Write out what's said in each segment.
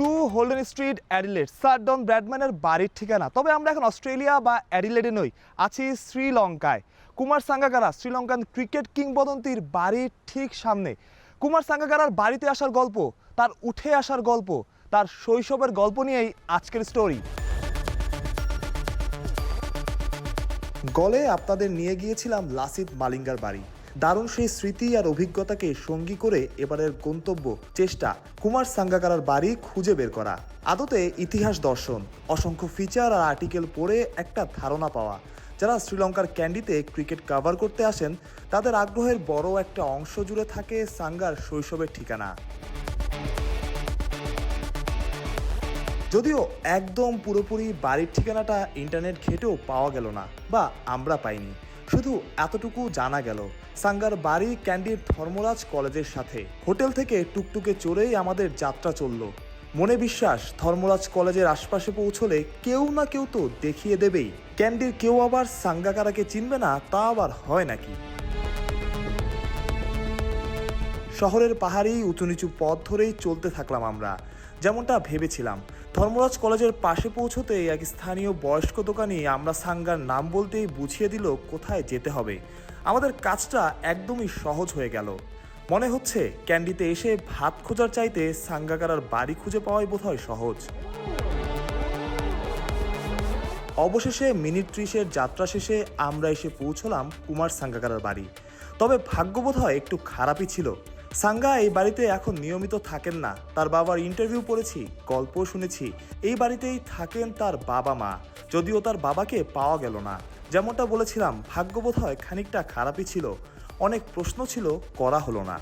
Two Holden street Adelaide Don ব্র্যাডম্যানের বাড়ির ঠিকানা। তবে আমরা এখন অস্ট্রেলিয়া বা অ্যাডিলেডে নই, আছি শ্রীলঙ্কায়। কুমার সাঙ্গাকারা, শ্রীলঙ্কান ক্রিকেট কিংবদন্তির বাড়ির ঠিক সামনে। কুমার সাঙ্গাকারার বাড়িতে আসার গল্প, তার উঠে আসার গল্প, তার শৈশবের গল্প নিয়েই আজকের স্টোরি গলে আপনাদের নিয়ে গিয়েছিলাম লাসিত মালিঙ্গার বাড়ি। দারুণ সেই স্মৃতি আর অভিজ্ঞতাকে সঙ্গী করে এবারের গন্তব্য, চেষ্টা, কুমার সাঙ্গাকারার বাড়ি খুঁজে বের করা। আদতে ইতিহাস দর্শন, অসংখ্য ফিচার আর আর্টিকেল পড়ে একটা ধারণা পাওয়া। যারা শ্রীলঙ্কার ক্যান্ডিতে ক্রিকেট কাভার করতে আসেন, তাদের আগ্রহের বড় একটা অংশ জুড়ে থাকে সাঙ্গার শৈশবের ঠিকানা। যদিও একদম পুরোপুরি বাড়ির ঠিকানাটা ইন্টারনেট ঘেটেও পাওয়া গেল না, বা আমরা পাইনি। শুধু এতটুকু জানা গেল, সাঙ্গার বাড়ি ক্যান্ডির ধর্মরাজ কলেজের সাথে। হোটেল থেকে টুকটুকে চড়েই আমাদের যাত্রা চলল। মনে বিশ্বাস, ধর্মরাজ কলেজের আশপাশে পৌঁছলে কেউ না কেউ তো দেখিয়ে দেবেই। ক্যান্ডির কেউ আবার সাঙ্গাকারাকে চিনবে না, তা আবার হয় নাকি? শহরের পাহাড়েই উঁচু নিচু পথ ধরেই চলতে থাকলাম আমরা, যেমনটা ভেবেছিলাম। ধর্মরাজ কলেজের পাশে পৌঁছতে এক স্থানীয় বয়স্ক দোকানি আমরা সাঙ্গার নাম বলতেই বুঝিয়ে দিল কোথায় যেতে হবে। আমাদের কাজটা একদমই সহজ হয়ে গেল। মনে হচ্ছে ক্যান্ডিতে এসে ভাত খোঁজার চাইতে সাঙ্গাকারার বাড়ি খুঁজে পাওয়াই বোধহয় সহজ। অবশেষে মিনিট ত্রিশের যাত্রা শেষে আমরা এসে পৌঁছলাম কুমার সাঙ্গাকারার বাড়ি। তবে ভাগ্যবোধ হয় একটু খারাপই ছিল। সাঙ্গা এই বাড়িতে এখন নিয়মিত থাকেন না। তার বাবার ইন্টারভিউ পড়েছি গল্প শুনেছি। এই বাড়িতেই থাকেন তার বাবা মা। যদিও তার বাবাকে পাওয়া গেল না। যেমনটা বলেছিলাম ভাগ্যবোধ হয় খানিকটা খারাপই ছিল। অনেক প্রশ্ন ছিল, করা হলো না।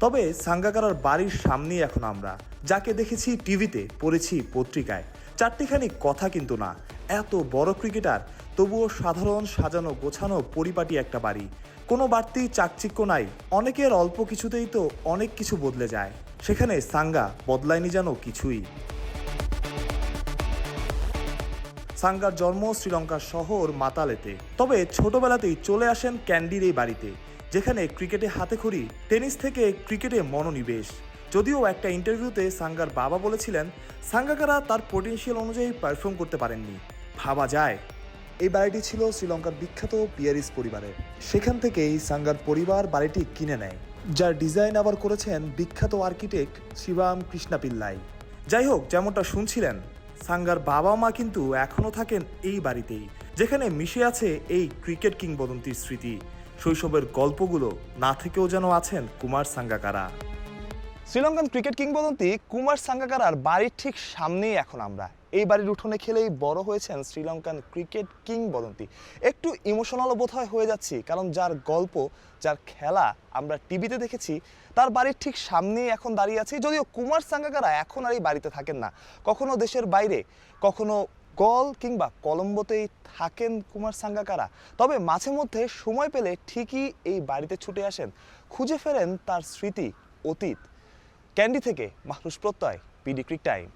তবে সাঙ্গাকারার বাড়ির সামনেই এখন আমরা। যাকে দেখেছি টিভিতে, পড়েছি পত্রিকায়। চারটিখানি কথা কিন্তু না। এত বড় ক্রিকেটার তবুও সাধারণ সাজানো, গোছানো পরিপাটি একটা বাড়ি। কোনো বাড়তি চাকচিক্য নাই, অনেকের অল্প কিছুতেই তো অনেক কিছু বদলে যায়। সেখানে সাঙ্গা বদলায়নি যেন কিছুই। সাঙ্গার জন্ম শ্রীলঙ্কার শহর মাতালেতে। তবে ছোটবেলাতেই চলে আসেন ক্যান্ডির এই বাড়িতে, যেখানে ক্রিকেটে হাতেখড়ি, টেনিস থেকে ক্রিকেটে মনোনিবেশ। যদিও একটা ইন্টারভিউতে সাঙ্গার বাবা বলেছিলেন, সাঙ্গাকারা তার পোটেনশিয়াল অনুযায়ী পারফর্ম করতে পারেননি। ভাবা যায়। এই বাড়িটি ছিল শ্রীলঙ্কার বিখ্যাত পিয়ারিস পরিবারের সেখান থেকেই সাঙ্গার পরিবার বাড়িটি কিনে নেয়। যার ডিজাইন আবার করেছেন বিখ্যাত আর্কিটেক্ট শিবাম কৃষ্ণা পিল্লাই যাই হোক, যেমনটা শুনছিলেন, সাঙ্গার বাবা মা কিন্তু এখনও থাকেন এই বাড়িতেই, যেখানে মিশে আছে এই ক্রিকেট কিংবদন্তির স্মৃতি। শৈশবের গল্পগুলো না থেকেও যেন আছেন কুমার সাঙ্গাকারা। শ্রীলঙ্কান ক্রিকেট কিংবদন্তি কুমার সাঙ্গাকারার বাড়ির ঠিক সামনেই এখন আমরা। এই বাড়ির উঠোনে খেলেই বড় হয়েছেন শ্রীলঙ্কান ক্রিকেট কিংবদন্তি। একটু ইমোশনাল বোধ হয় হয়ে যাচ্ছি, কারণ যার গল্প, যার খেলা আমরা টিভিতে দেখেছি, তার বাড়ির ঠিক সামনেই এখন দাঁড়িয়ে আছি। যদিও কুমার সাঙ্গাকারা এখন আর এই বাড়িতে থাকেন না। কখনো দেশের বাইরে, কখনো গল কিংবা কলম্বোতেই থাকেন কুমার সাঙ্গাকারা। তবে মাঝে মধ্যে সময় পেলে ঠিকই এই বাড়িতে ছুটে আসেন। খুঁজে ফেরেন তার স্মৃতি, অতীত। ক্যান্ডি থেকে মাহরুষ প্রত্যয়, পিডি ক্রিক টাইম।